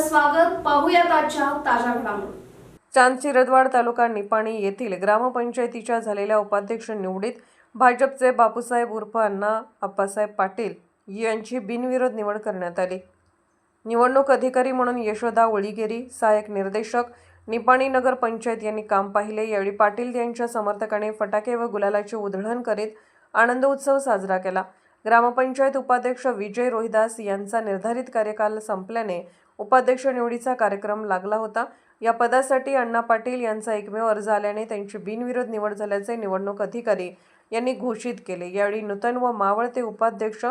स्वागत पाहूयात आजच्या ताज्या घडामोडी. चांद चिरदवाड तालुका निपाणी येथील ग्रामपंचायतीच्या झालेल्या उपाध्यक्ष निवडीत भाजपचे बापूसाहेब उर्फ अण्णा आप्पासाहेब पाटील यांची बिनविरोध निवड करण्यात आली. निवडणूक अधिकारी म्हणून यशोदा ओळीगेरी सहाय्यक निर्देशक निपाणी नगर पंचायत यांनी काम पाहिले. यावेळी पाटील यांच्या समर्थकांनी फटाके व गुलालाचे उधळण करीत आनंद उत्सव साजरा केला. ग्रामपंचायत उपाध्यक्ष विजय रोहिदास यांचा निर्धारित कार्यकाल संपल्याने उपाध्यक्ष निवडीचा कार्यक्रम लागला होता. या पदासाठी अण्णा पाटील यांचा एकमेव अर्ज आल्याने त्यांची बिनविरोध निवड झाल्याचे निवडणूक अधिकारी यांनी घोषित केले. यावेळी नूतन व मावळते उपाध्यक्ष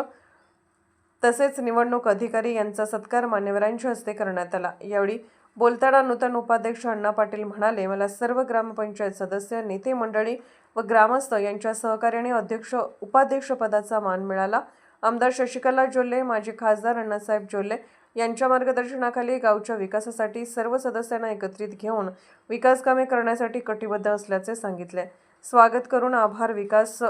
तसेच निवडणूक अधिकारी यांचा सत्कार मान्यवरांच्या हस्ते करण्यात आला. यावेळी बोलताना नूतन उपाध्यक्ष अण्णा पाटील म्हणाले मला सर्व ग्रामपंचायत सदस्य नेते मंडळी व ग्रामस्थ यांच्या सहकार्याने अध्यक्ष उपाध्यक्षपदाचा मान मिळाला. आमदार शशिकला जोल्ले माजी खासदार अण्णासाहेब जोल्ले यांच्या मार्गदर्शनाखाली गावच्या विकासासाठी सर्व सदस्यांना एकत्रित घेऊन विकासकामे करण्यासाठी कटिबद्ध असल्याचे सांगितले. स्वागत करून आभार विकास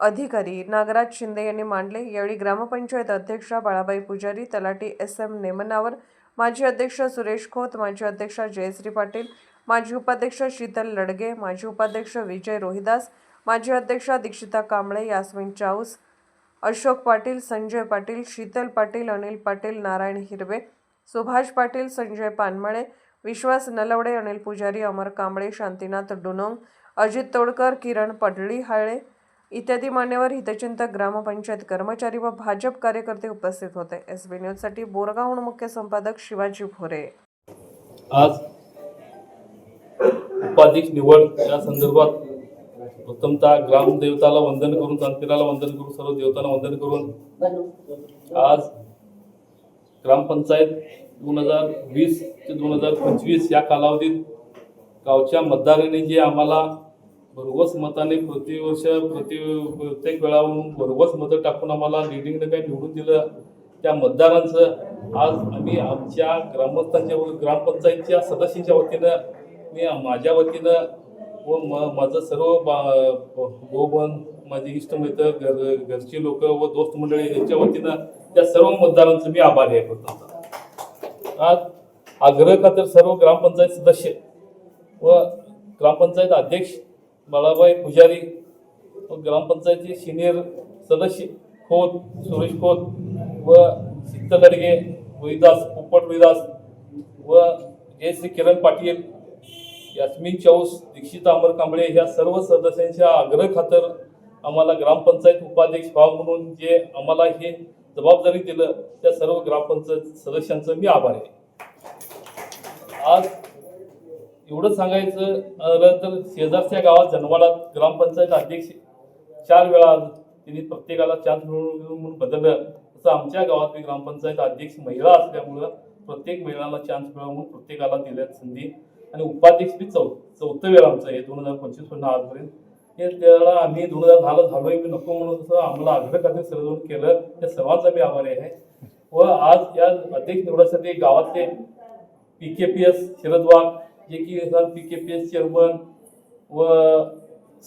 अधिकारी नागराज शिंदे यांनी मांडले. यावेळी ग्रामपंचायत अध्यक्षा बाळाबाई पुजारी तलाटी एस एम नेमनावर माजी अध्यक्ष सुरेश खोत माजी अध्यक्षा जयश्री पाटील माजी उपाध्यक्ष शीतल लडगे माजी उपाध्यक्ष विजय रोहिदास माजी अध्यक्षा दीक्षिता कांबळे यास्मिन चाऊस अशोक पाटील संजय पाटील शीतल पाटील अनिल पाटील नारायण हिरवे सुभाष पाटील संजय पानमळे विश्वास नलवडे अनिल पुजारी अमर कांबळे शांतीनाथ डुनोंग अजित तोडकर किरण पडळी हाळे इत्यादी मान्यवर हितचिंतक ग्रामपंचायत कर्मचारी व भाजप कार्यकर्ते उपस्थित होते. एस बी न्यूजसाठी बोरगावहून मुख्य संपादक शिवाजी भोरे. आज उपाध्यक्ष निवड या संदर्भात प्रथमतः ग्रामदेवताला वंदन करून चांदपिराला वंदन करून सर्व देवतांना वंदन करून आज ग्रामपंचायत दोन हजार वीस ते दोन हजार पंचवीस या कालावधीत गावच्या मतदारांनी जे आम्हाला भरघोस मताने प्रतिवर्ष प्रति प्रत्येक वेळावरून भरघोस मतं टाकून आम्हाला लिडिंगनं काही निवडून दिलं त्या मतदारांचं आज आम्ही आमच्या ग्रामस्थांच्या व ग्रामपंचायतच्या सदस्यांच्या वतीनं मी माझ्या वतीनं व म माझं सर्व बा भाऊबंद माझे इष्टमित्र घर घरची लोक व दोस्त मंडळी यांच्या वतीनं त्या सर्व मतदारांचं मी आभारी आहे प्रथमतः आज आग्रह खातर सर्व ग्रामपंचायत सदस्य व ग्रामपंचायत अध्यक्ष बाळाबाई पुजारी व ग्रामपंचायतचे सिनियर सदस्य खोत सुरेश खोत व सिद्ध अडगे रोहिदास पोपट रोहिदास व जयश्री किरण पाटील यास्मिन चौस दीक्षित अमर कांबळे ह्या सर्व सदस्यांच्या आग्रह खातर आम्हाला ग्रामपंचायत उपाध्यक्ष व्हावं म्हणून जे आम्हाला हे जबाबदारी दिलं त्या सर्व ग्रामपंचायत सदस्यांचं मी आभार आहे. आज एवढं सांगायचं तर शेजारच्या गावात जनवाडात ग्रामपंचायत अध्यक्ष चार वेळा आज त्यांनी प्रत्येकाला चान्स मिळून म्हणून बदललं. तसं आमच्या गावात मी ग्रामपंचायत अध्यक्ष महिला असल्यामुळं प्रत्येक महिलाला चान्स मिळवून प्रत्येकाला दिल्यात संधी. आणि उपाध्यक्ष बी चौ चौथं वेळ आमचं आहे दोन हजार पंचवीसपासून आजपर्यंत. हे त्याला आम्ही दोन हजार दहाला झालो मी नको म्हणून तसं आम्हाला आग्रह खाते सर्व केलं. त्या सर्वांचा मी आभारी आहे. व आज या अध्यक्ष निवडासाठी गावातले P K P S Sharad Wagh जे की P K P S chairman व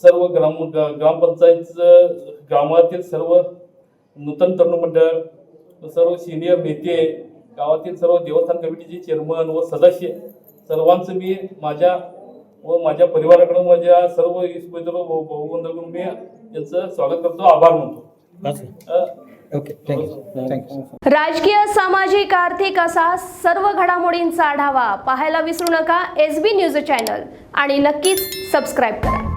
सर्व ग्राम ग्रामपंचायतचं गावातील सर्व नूतन तरुण मंडळ सर्व सिनियर नेते गावातील सर्व देवस्थान कमिटीचे चेअरमन व सदस्य सर्वांचं मी माझ्या व माझ्या परिवाराकडून माझ्या सर्व भाऊ भाऊबंधाकडून मी यांचं स्वागत करतो आभार मानतो. अ, okay thank you thank you. राजकीय सामाजिक आर्थिक असा सर्व घडामोडींचा आढावा पाहायला विसरू नका. एस बी न्यूज चॅनल आणि नक्कीच सबस्क्राईब करा.